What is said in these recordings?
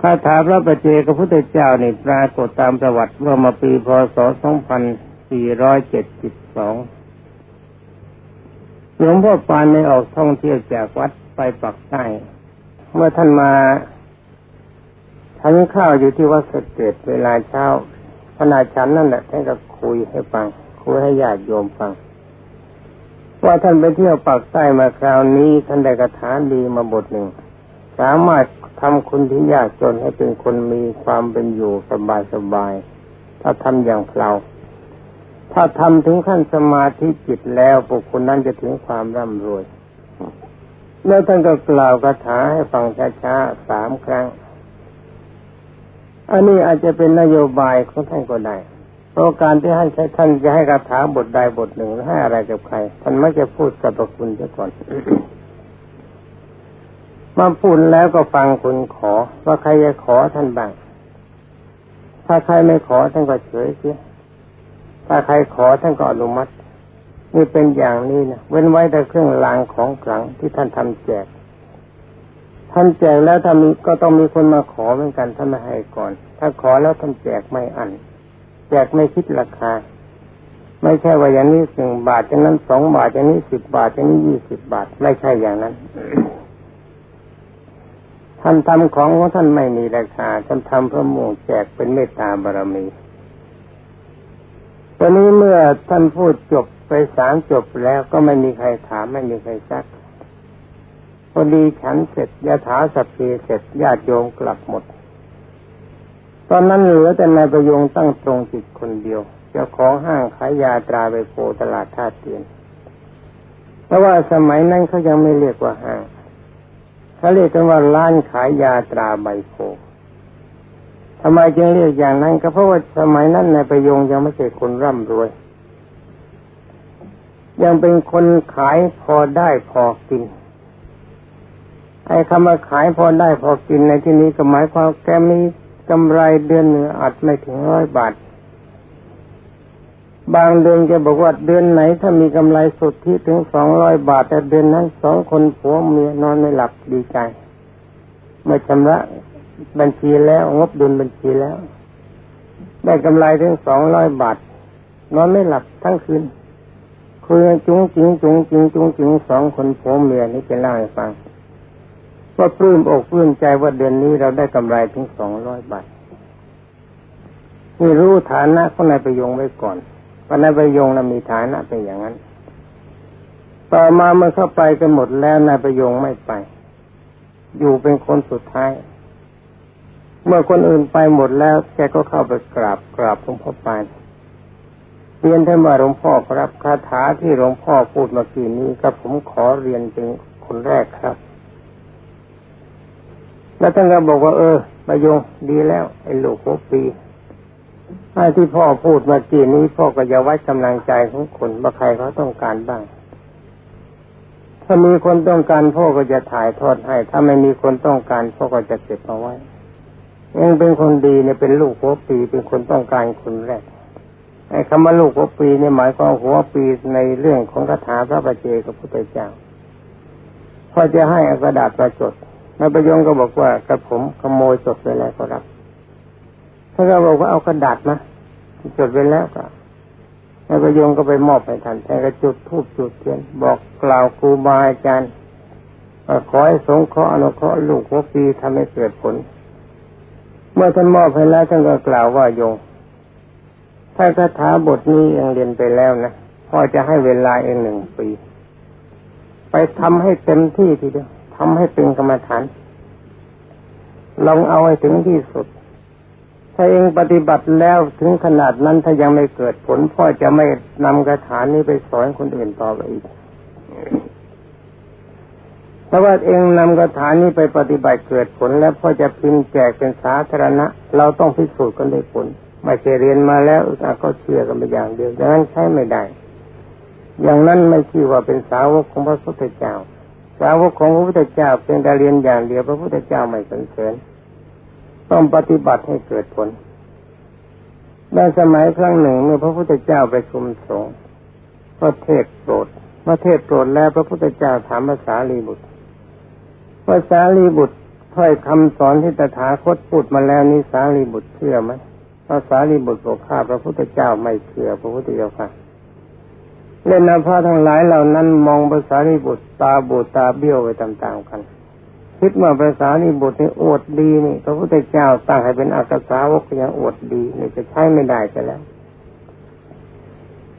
คาถาพระประเจกพระพุทธเจ้านี่ปรากฏตามประวัติเมื่อมาปีพศ 2472 หลวงพ่อปานได้ออกท่องเที่ยวจากวัดไปปักใต้ เมื่อท่านมาทานข้าวอยู่ที่วัดสเกตเวลาเช้าขณะฉันนั่นแหละท่านก็คุยให้ฟัง คุยให้ญาติโยมฟัง ว่าท่านไปเที่ยวปักใต้มาคราวนี้ท่านได้กระถาดีมาบทหนึ่ง สามารถ ทำคนที่ยากจนให้เป็นคนมีความเป็นอยู่สบายสบาย ถ้าทำอย่างเราถ้าทำถึงขั้นสมาธิจิตแล้วบุคคลนั้นจะถึงความร่ำรวยแล้วท่านก็กล่าวคาถาให้ฟังช้าๆสามครั้ง อันนี้อาจจะเป็นนโยบายของท่านก็ได้เพราะการที่ท่านใช้ท่านจะให้คาถาบทใดบทหนึ่งให้อะไรกับใครท่านไม่จะพูดกับคุณเสียก่อน มาพูดแล้วก็ฟังคุณขอ ว่าใครจะขอท่านบ้างถ้าใครไม่ขอท่านก็เฉยเสียถ้าใครขอท่านก็อนุมัตินี่เป็นอย่างนี้นะเว้นไว้แต่เครื่องรางของขลังที่ท่านทำแจกท่านแจกแล้วถ้ามีก็ต้องมีคนมาขอเหมือนกันท่านไม่ให้ก่อน ถ้าขอแล้วท่านแจกไม่อันแจกไม่คิดราคา ไม่ใช่ว่าอย่างนี้หนึ่งบาทอย่างนั้นสองบาทอย่างนี้สิบบาทอย่างนี้ยี่สิบบาท ไม่ใช่อย่างนั้น ท่านทำของของท่านไม่มีราคาท่านทำเพื่อมุ่งแจกเป็นเมตตาบารมีตอนนี้เมื่อท่านพูดจบไปสามจบแล้วก็ไม่มีใครถามไม่มีใครซักพอดีฉันเสร็จยาถาสัพเพเสร็จญาติโยมกลับหมด ตอนนั้นเหลือแต่นายประยงตั้งตรงจิตคนเดียวเจ้าของห้างขายยาตราไปโพตลาดท่าเตียนเพราะว่าสมัยนั้นเขายังไม่เรียกว่าห้าง เขาเรียกกันว่าร้านขายยาตราใบโพทำไมจึงเรียกอย่างนั้นก็เพราะว่าสมัยนั้นนายประยงยังไม่ใช่คนร่ำรวย ยังเป็นคนขายพอได้พอกินไอ้คำว่าขายพอได้พอกินในที่นี้ก็หมายความแกมีกำไรเดือนหนึ่งอาจไม่ถึงร้อยบาท บางเดือนแกบอกว่าเดือนไหนถ้ามีกำไรสุดที่ถึงสองร้อยบาท แต่เดือนนั้นสองคนผัวเมียนอนไม่หลับดีใจเมื่อชำระบัญชีแล้วงบดุลบัญชีแล้ว ได้กำไรถึงสองร้อยบาท นอนไม่หลับทั้งคืนคุยจุ้งจิงจุ้งจิงจุ้งจิงสองคนผัวเมียนี่จะเล่าให้ฟังว่าปลื้มอกปลื้มใจว่าเดือนนี้เราได้กำไรถึงสองร้อยบาทนี่รู้ฐานะของนายประยงไว้ก่อน ว่านายประยงนะมีฐานะเป็นอย่างนั้น ต่อมาเมื่อเข้าไปกันหมดแล้วนายประยงไม่ไป อยู่เป็นคนสุดท้าย เมื่อคนอื่นไปหมดแล้วแกก็เข้าไปกราบกราบหลวงพ่อปานเรียนท่านว่าหลวงพ่อครับคาถาที่หลวงพ่อพูดเมื่อกี้นี้ก็ผมขอเรียนเป็นคนแรกครับ แล้วท่านก็บอกว่า เออประยงดีแล้วไอ้ลูกหัวปี ไอ้ที่พ่อพูดเมื่อกี้นี้พ่อก็จะไว้กำลังใจของคนว่าใครเขาต้องการบ้าง ถ้ามีคนต้องการพ่อก็จะถ่ายทอดให้ ถ้าไม่มีคนต้องการพ่อก็จะเก็บเอาไว้เองเป็นคนดีเนี่ยเป็นลูกหัวปีเป็นคนต้องการคนแรกไอ้คำว่าลูกหัวปีเนี่ยหมายความหัวปีในเรื่องของคาถาพระประเจกับพุทธเจ้าพ่อจะให้กระดาษมาจดนายประยงก็บอกว่ากระผมขโมยจดไปแล้วก็รับ ท่านก็บอกว่าเอากระดาษมาจดไปแล้วก็นายประยงก็ไปมอบให้ท่านท่านก็จุดทูบจุดเทียน บอกกล่าวครูบาอาจารย์ขอให้สงเคราะห์อนุเคราะห์ลูกหัวปีทำให้เกิดผล เมื่อท่านมอบให้แล้วท่านก็กล่าวว่าโยงถ้าคาถาบทนี้ยังเรียนไปแล้วนะพ่อจะให้เวลาเองหนึ่งปี ไปทำให้เต็มที่ทีเดียวทำให้เป็นกรรมฐาน ลองเอาให้ถึงที่สุด ถ้าเองปฏิบัติแล้วถึงขนาดนั้นถ้ายังไม่เกิดผลพ่อจะไม่นำคาถานี้ไปสอนคนอื่นต่อไปอีกเพราะว่าเองนำคาถานี้ไปปฏิบัติเกิดผลแล้วพ่อจะพิมพ์แจกเป็นสาธารณะ เราต้องพิสูจน์กันได้ผลไม่ใช่เรียนมาแล้วก็เชื่อกันไปอย่างเดียวดังนั้นใช้ไม่ได้ อย่างนั้นไม่ชื่อว่าเป็นสาวกของพระพุทธเจ้า สาวกของพระพุทธเจ้าเป็นแต่เรียนอย่างเดียวพระพุทธเจ้าไม่สนเสริญ ต้องปฏิบัติให้เกิดผลในสมัยครั้งหนึ่งเมื่อพระพุทธเจ้าไปชุมสงฆ์พระเทศโปรดพระเทศโปรดแล้วพระพุทธเจ้าถามภาษาลีบุตรภาษาลีบุตรถ้อยคำสอนที่ตถาคตพูดมาแล้วนี้สารีบุตรเชื่อไหมพระสารีบุตรบอกข้าพระพุทธเจ้าไม่เชื่อพระพุทธเจ้าค่ะเล่นนาพระทั้งหลายเหล่านั้นมองภาษารีบุตรตาบูตาเบี้ยวไปตามๆกัน คิดว่าภาษารีบุตรนี่อวดดีนี่พระพุทธเจ้าตั้งให้เป็นอักษาวกยังอวดดีนี่จะใช้ไม่ได้จะแล้ว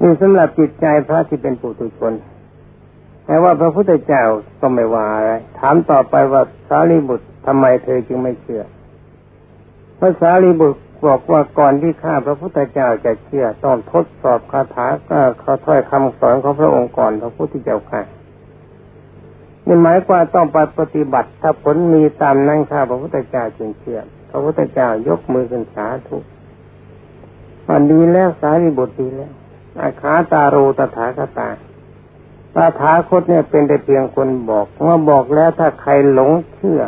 นี่สำหรับจิตใจพระที่เป็นปุถุชนแต่ว่าพระพุทธเจ้าก็ไม่ว่าอะไรถามต่อไปว่าสารีบุตรทำไมเธอจึงไม่เชื่อพระสารีบุตรบอกว่าก่อนที่ข้าพระพุทธเจ้าจะเชื่อต้องทดสอบคาถาก็เขาถ้อยคำสอนของพระองค์ก่อนพระพุทธเจ้าค่ะ นี่หมายความต้องไปปฏิบัติ ถ้าผลมีตามนั้นข้าพระพุทธเจ้าจึงเชื่อพระพุทธเจ้ายกมือขึ้นสาธุวันดีแล้วสารีบุตรดีแล้วอาคาตาโรตถาคตาตาถาคตเนี่ยเป็นแต่เพียงคนบอกเมื่อบอกแล้วถ้าใครหลงเชื่อ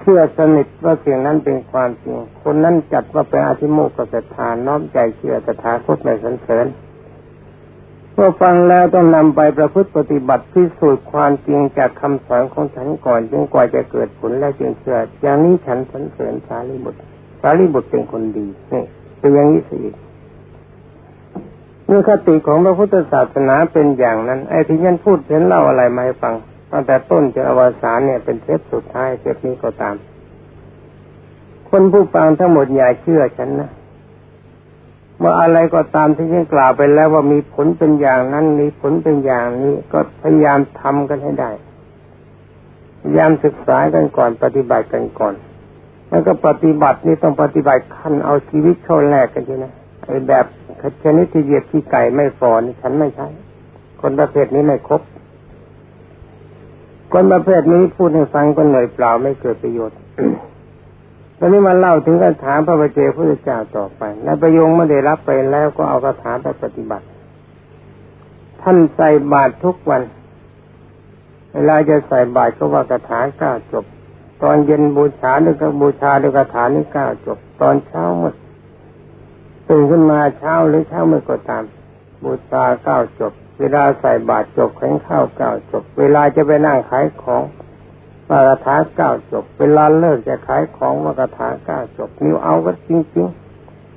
เชื่อสนิทว่าสิ่งนั้นเป็นความจริง คนนั้นจัดว่าเป็นอาธิโมกขศรัทธาน้อมใจเชื่อตถาคตในสันเสริญ เมื่อฟังแล้วต้องนำไปประพฤติปฏิบัติพิสูจน์ความจริงจากคำสอนของฉันก่อนจึงกว่าจะเกิดผลและจึงเชื่ออย่างนี้ฉันสันเสริญสารีบุตรสารีบุตรเป็นคนดีนี่เป็นอย่างนี้สิเมื่อคติของพระพุทธศาสนาเป็นอย่างนั้น ไอ้ที่ยันพูดเห็นเล่าอะไรมาให้ฟังตั้งแต่ต้นจนอวสานเนี่ยเป็นเทปสุดท้ายเทปนี้ก็ตาม คนผู้ฟังทั้งหมดอย่าเชื่อฉันนะ ว่าอะไรก็ตามที่ฉันกล่าวไปแล้วว่ามีผลเป็นอย่างนั้นมีผลเป็นอย่างนี้ ก็พยายามทำกันให้ได้พยายามศึกษากันก่อนปฏิบัติกันก่อน แล้วก็ปฏิบัตินี่ต้องปฏิบัติขั้นเอาชีวิตเข้าแลกกันใช่ไหมไอ้แบบชนิดที่เหยียบที่ไก่ไม่ฟอนฉันไม่ใช่คนประเภทนี้ไม่ครบคนประเภทนี้พูดให้ฟังก็เหนื่อยเปล่าไม่เกิดประโยชน์ ตอนนี้มาเล่าถึงคาถาพระบเจพระเจ้าต่อไปนายประยงไม่ได้รับไปแล้วก็เอาคาถาไปปฏิบัติ ท่านใส่บาตรทุกวัน เวลาจะใส่บาตรก็ว่าคาถาเก้าจบ ตอนเย็นบูชาด้วยก็บูชาด้วยคาถานี้เก้าจบ ตอนเช้าหมดตื่นขึ้นมาเช้าหรือเช้าเมื่อก็ตาม บูชาเก้าจบ เวลาใส่บาตรจบแข็งข้าวเก้าจบ เวลาจะไปนั่งขายของ มากระถาเก้าจบ เวลาเลิกจะขายของมากระถาเก้าจบ นิ้วเอาก็จริง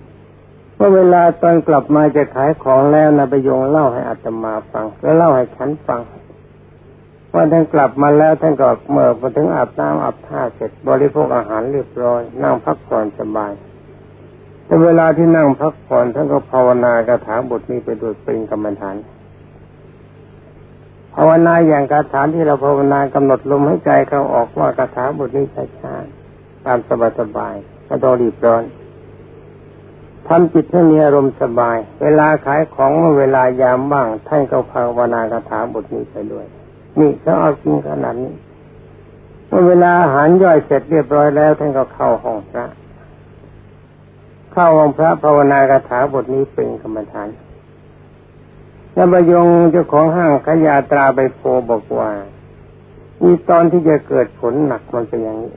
ๆเมื่อเวลาตอนกลับมาจะขายของแล้วนะไปยงเล่าให้อัตมาฟัง แล้วเล่าให้ฉันฟังว่าท่านกลับมาแล้วท่านก็เมื่อมาถึงอาบน้ำอาบท่าเสร็จบริโภคอาหารเรียบร้อย นั่งพักผ่อนสบายแต่เวลาที่นั่งพักผ่อนท่านก็ภาวนากระถาบทนี้ไปโดยเป็นกรรมฐาน ภาวนาอย่างคาถาที่เราภาวนากำหนดลมให้ใจเขาออกว่ากระถาบทนี้ช้าๆตามสบายๆไม่ต้องรีบร้อนทำจิตให้มีอารมณ์สบาย เวลาขายของเวลายามบ้างท่านก็ภาวนากระถาบทนี้ไปด้วย นี่เขาเอาจริงขนาดนี้เมื่อเวลาอาหารย่อยเสร็จเรียบร้อยแล้ว ท่านก็เข้าห้องพระ เข้าห้องพระภาวนากถาบทนี้เป็นกรรมฐาน แล้วบยงเจ้าของห้างขยาตราไปโพบอกว่ามีตอนที่จะเกิดผลหนักมันเป็นอย่างนี้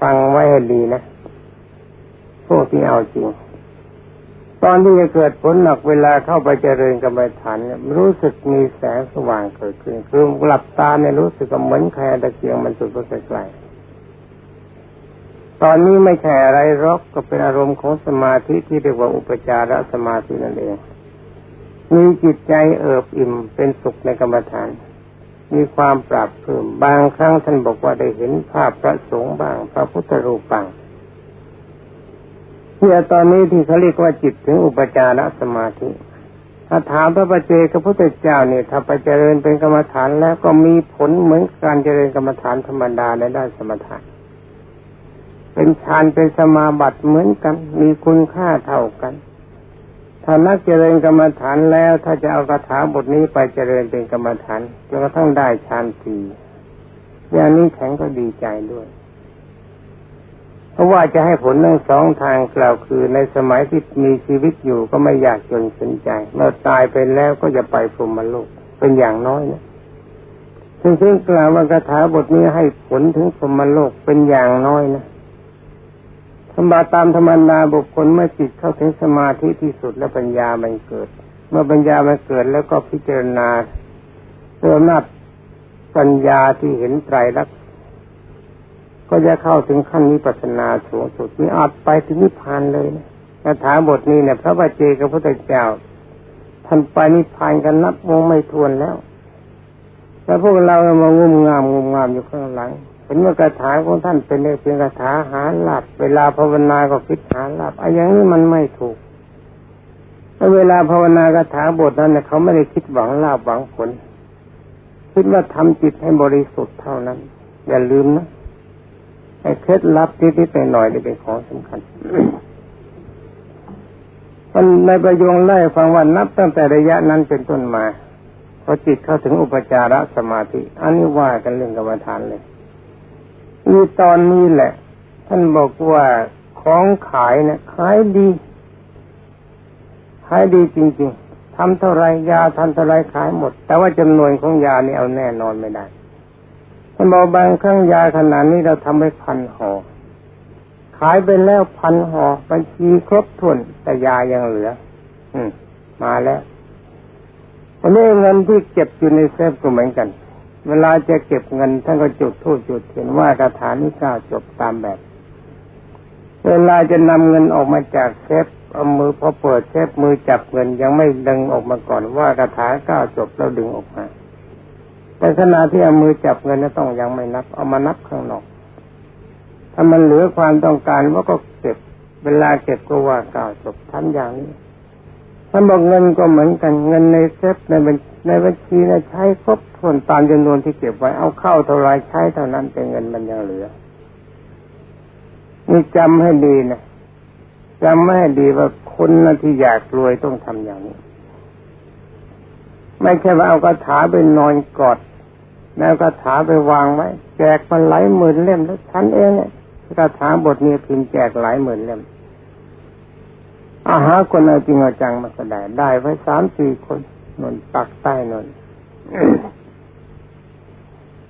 ฟังไว้ให้ดีนะ พวกที่เอาจริง ตอนที่จะเกิดผลหนักเวลาเข้าไปเจริญกรรมฐานเนี่ยรู้สึกมีแสงสว่างเกิดขึ้นคือหลับตาเนี่ยรู้สึกเหมือนใครตะเกียงมันจุดไกลตอนนี้ไม่ใช่อะไรรอกก็เป็นอารมณ์ของสมาธิที่เรียกว่าอุปจารสมาธินั่นเอง มีจิตใจเอิบอิ่มเป็นสุขในกรรมฐาน มีความปรับเพิ่มบางครั้งท่านบอกว่าได้เห็นภาพพระสงฆ์บางพระพุทธรูปบางเนี่ยตอนนี้ที่เขาเรียกว่าจิตถึงอุปจารสมาธิถ้าถามพระปเจกับพระพุทธเจ้าเนี่ยถ้าไปเจริญเป็นกรรมฐานแล้วก็มีผลเหมือนการเจริญกรรมฐานธรรมดาในด้านสมถะเป็นฌานเป็นสมาบัติเหมือนกัน มีคุณค่าเท่ากัน ถ้านักเจริญกรรมฐานแล้ว ถ้าจะเอาคาถาบทนี้ไปเจริญเป็นกรรมฐานจนกระทั่งได้ฌานสี่อย่างนี้แข็งก็ดีใจด้วย เพราะว่าจะให้ผลทั้งสองทางกล่าวคือในสมัยที่มีชีวิตอยู่ก็ไม่อยากจนสนใจ เมื่อตายไปแล้วก็จะไปพรหมโลกเป็นอย่างน้อยนะซึ่งกล่าวว่าคาถาบทนี้ให้ผลถึงพรหมโลกเป็นอย่างน้อยนะ ธรรมดาตามธรรมดาบุคคลเมื่อจิตเข้าถึงสมาธิที่สุดและปัญญามันเกิด เมื่อปัญญามันเกิดแล้วก็พิจารณาเรื่อนัดปัญญาที่เห็นไตรลักษณ์ก็จะเข้าถึงขั้นวิปัสสนาสูงสุดมีอาจไปถึงนิพพานเลยนะคาถาบทนี้เนี่ยพระบาเจกับพระพุทธเจ้าท่านไปนิพพานกันนับวงไม่ทวนแล้ว แต่พวกเรามางุมงามงุมงามอยู่ข้างหลัง นว่าคาถาของท่านเป็นเพียงคาถาหาหลาบเวลาภาวนาก็คิดหาหลาบไอ้อย่างนี้มันไม่ถูกเวลาภาวนากถาบทนั้นเนี่ยเขาไม่ได้คิดหวังลาบหวังผล คิดว่าทำจิตให้บริสุทธิ์เท่านั้น อย่าลืมนะไอ้เคล็ดลับนิดๆหน่อยๆนี่เป็นของสำคัญมันในประโยงไล่ฟังว่านับตั้งแต่ระยะนั้นเป็นต้นมาพอจิตเข้าถึงอุปจารสมาธิ อันนี้ว่ากันเรื่องกรรมฐานเลย มีตอนนี้แหละ ท่านบอกว่าของขายนี่ยขายดี ขายดีจริง ๆทำเท่าไรยาทำเท่าไรขายหมด แต่ว่าจำนวนของยานี่เอาแน่นอนไม่ได้ท่านบอกบางครั้งยาขนาดนี้เราทำไปพันห่อขายไปแล้วพันห่อบัญชีครบถ้วนแต่ยายังเหลือ อืม มาแล้ววันนี้เงินที่เก็บอยู่ในเซฟก็เหมือนกัน เวลาจะเก็บเงินท่านก็จุดทูบจุดเทียนว่าคาถานี้ก้าจบตามแบบ เวลาจะนำเงินออกมาจากเซฟเอามือพอเปิดเซฟมือจับเงินยังไม่ดึงออกมาก่อนว่าคาถาก้าจบแล้วดึงออกมาแต่ขณะที่เอามือจับเงินต้องยังไม่นับ เอามานับข้างนอก ถ้ามันเหลือความต้องการว่าก็เก็บ เวลาเก็บก็ว่าก้าจบทำอย่างนี้ท่านบอกเงินก็เหมือนกันเงินในเซฟในบัญ ในบัญชีนะใช้ครบถ้วนตามจำนวนที่เก็บไว้เอาเข้าเท่าไรใช้เท่านั้นแต่เงินมันยังเหลือนี่จำให้ดีนะจำไม่ให้ดีว่าคนนะที่อยากรวยต้องทำอย่างนี้ ไม่ใช่ว่าเอากระถาไปนอนกอดแล้วกระถาไปวางไว้แจกมันหลายหมื่นเล่มแล้วฉันเองเนี่ยกระถาบทนี้พิมพ์แจกหลายหมื่นเล่มอาหาคนเอาจริงเอาจังมาก็ได้ได้ไว้สามสี่คน นนปักใต้นน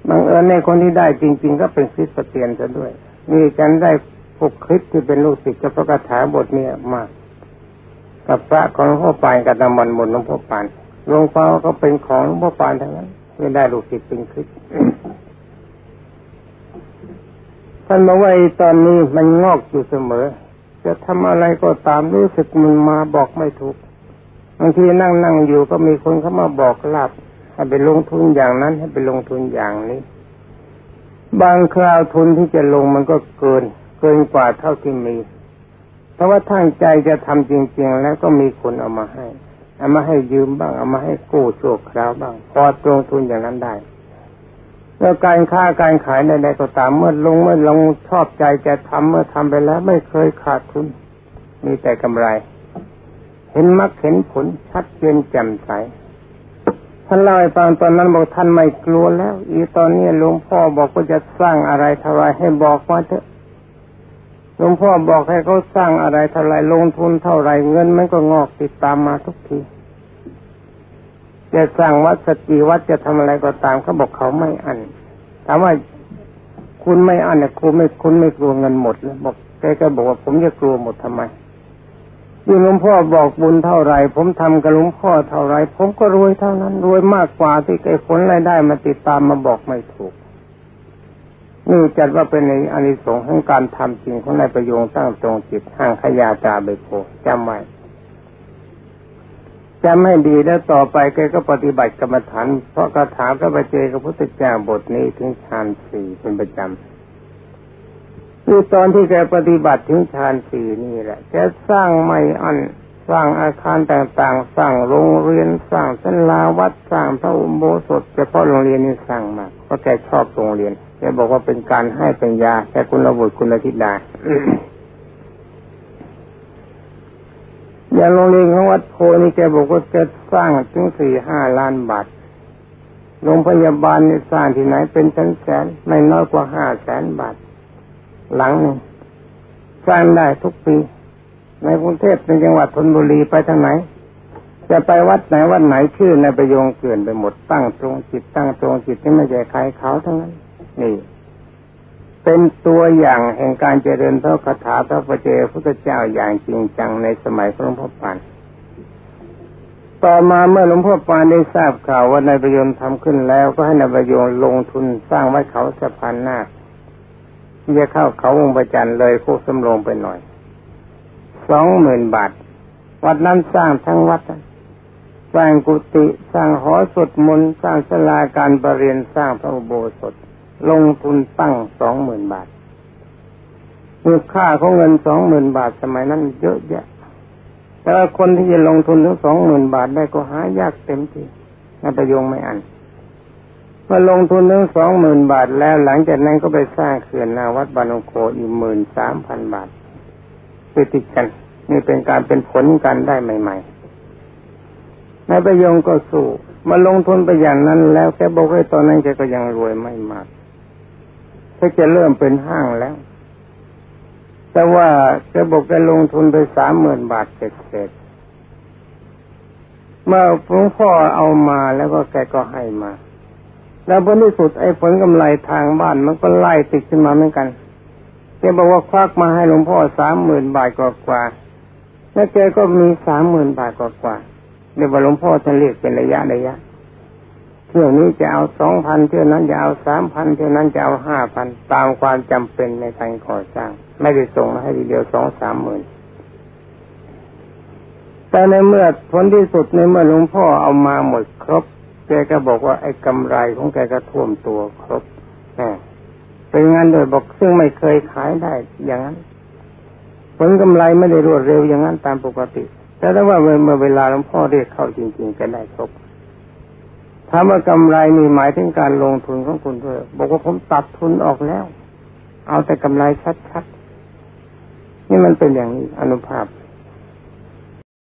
บางเอิญในคนที่ได้จริง ๆ ก็เป็นคริสเตียนซะด้วย นี่ฉันได้พวกคริสที่เป็นลูกศิษย์กับพระคาถาบทนี้มาก กับพระของหลวงพ่อปานกับน้ำมันมนหลวงพ่อปานหลวงพ่อก็เป็นของหลวงพ่อปานทั้งนั้นไม่ได้ลูกศิษย์เป็นคริสท่านบอกว่าตอนนี้มันงอกอยู่เสมอ จะทำอะไรก็ตามรู้สึกมันมาบอกไม่ถูก บางทีนั่งนั่งอยู่ก็มีคนเข้ามาบอกลาบให้ไปลงทุนอย่างนั้นให้ไปลงทุนอย่างนี้ บางคราวทุนที่จะลงมันก็เกิน เกินกว่าเท่าที่มีเพราะว่าทั้งใจจะทำจริง ๆ แล้วก็มีคนเอามาให้เอามาให้ยืมบ้างเอามาให้กู้ชั่วคราวบ้างพอลงทุนอย่างนั้นได้แล้วการค้าการขายใดๆก็ตามเมื่อลงเมื่อลงชอบใจจะทำเมื่อทำไปแล้วไม่เคยขาดทุนมีแต่กำไร เห็นมักเห็นผลชัดเจนแจ่มใสท่านเล่าให้ฟังตอนนั้นบอกท่านไม่กลัวแล้ว อีตอนนี้หลวงพ่อบอกว่าจะสร้างอะไรเท่าไรให้บอกมาเถอะหลวงพ่อบอกให้เขาสร้างอะไรเท่าไรลงทุนเท่าไรเงินมันก็งอกติดตามมาทุกทีจะสร้างวัดสติวัดจะทำอะไรก็ตามเขาบอกเขาไม่อันถามว่าคุณไม่อันเนี่ยคุณไม่คุณไม่กลัวเงินหมดเลยบอกแกก็บอกว่าผมจะกลัวหมดทำไม ยิ่งหลวงพ่อบอกบุญเท่าไรผมทำกับหลวงพ่อเท่าไรผมก็รวยเท่านั้นรวยมากกว่าที่ไอ้ผลรายได้มาติดตามมาบอกไม่ถูกนี่จัดว่าเป็นในอานิสงส์ของการทำจริงของนายประโยงตั้งตรงจิตห้างขยาจาเบโกจำไว้จำให้ดีแล้วต่อไปแกก็ปฏิบัติกรรมฐานเพราะคาถาพระบาเจกับพุทธเจ้าบทนี้ถึงฌานสี่เป็นประจำ คือตอนที่แกปฏิบัติถึงฌานสี่นี่แหละแกสร้างไม่อันสร้างอาคารต่างๆ สร้างโรงเรียนสร้างสันลาวัดสร้างพระอุโบสถเฉพาะโรงเรียนนี่สร้างมากเพราะแกชอบโรงเรียนแกบอกว่าเป็นการให้ปัญญาแกคุณระบุคุณธิดาอย่างโรงเรียนของวัดโพนี่แกบอกว่าจะสร้างถึงสี่ห้าล้านบาทโรงพยาบาลนี่สร้างที่ไหนเป็นแสนแสนไม่น้อยกว่าห้าแสนบาท หลังหนึ่งสร้างได้ทุกปี ในกรุงเทพในจังหวัดธนบุรีไปทางไหน จะไปวัดไหนวัดไหนชื่อในประโยงเกลื่อนไปหมดตั้งตรงจิตตั้งตรงจิตที่ไม่ใช่ใครเขาทั้งนั้น นี่ เป็นตัวอย่างแห่งการเจริญพระคาถาพระปเจพุทธเจ้าอย่างจริงจังในสมัยหลวงพ่อปานต่อมาเมื่อหลวงพ่อปานได้ทราบข่าวว่านายประยนทำขึ้นแล้วก็ให้นายประยนลงทุนสร้างไว้เขาสะพานนาค ที่จะเข้าเขาวงประจันเลยโคกสำโรงไปหน่อยสองหมื่นบาท วัดนั้นสร้างทั้งวัด สร้างกุฏิสร้างหอสวดมนต์สร้างศาลาการประเรียนสร้างพระอุโบสถ ลงทุนตั้งสองหมื่นบาทมูลค่าของเงินสองหมื่นบาทสมัยนั้นเยอะแยะ แต่คนที่จะลงทุนถึงสองหมื่นบาทได้ก็หายากเต็มทีนายประยงไม่อัน มื่อลงทุนถึงสองหมื่นบาทแล้วหลังจากนั้นก็ไปสร้างเขื่อนนาวัดบานงโคอีกหมื่นสามพันบาทติดติดกัน นี่เป็นการเป็นผลกันได้ใหม่ ๆ นายประยงก็สู้มาลงทุนไปอย่างนั้นแล้วแกบอกว่าตอนนั้นแกก็ยังรวยไม่มากแค่จะเริ่มเป็นห้างแล้ว แต่ว่าแกบอกแกลงทุนไปสามหมื่นบาทเสร็จเมื่อหลวงพ่อเอามาแล้วก็แกก็ให้มา แล้วผลที่สุดไอ้ผลกำไรทางบ้านมันก็ไล่ติดขึ้นมาเหมือนกันแกบอกว่าควักมาให้หลวงพ่อสามหมื่นบาทกว่าๆแล้วแกก็มีสามหมื่นบาทกว่าๆเดี๋ยวหลวงพ่อจะเรียกเป็นระยะระยะเที่ยวนี้จะเอาสองพันเที่ยวนั้นจะเอาสามพันเที่ยวนั้นจะเอาห้าพันตามความจำเป็นในการก่อสร้าง ไม่ได้ส่งมาให้ทีเดียวสองสามหมื่นแต่ในเมื่อผลที่สุดในเมื่อหลวงพ่อเอามาหมดครบ กก็บอกว่าไอ้กำไรของแกก็ท่วมตัวครบแหมเป็นงานโดยบอกซึ่งไม่เคยขายได้อย่างนั้น ผลกำไรไม่ได้รวดเร็วอย่างนั้นตามปกติ แต่ถ้าว่าเมื่อเวลาหลวงพ่อเรียกเข้าจริงๆก็ได้ครบถามว่ากำไรมีหมายถึงการลงทุนของคุณด้วยบอกว่าผมตัดทุนออกแล้ว เอาแต่กำไรชัดๆนี่มันเป็นอย่างนี้อนุภาพ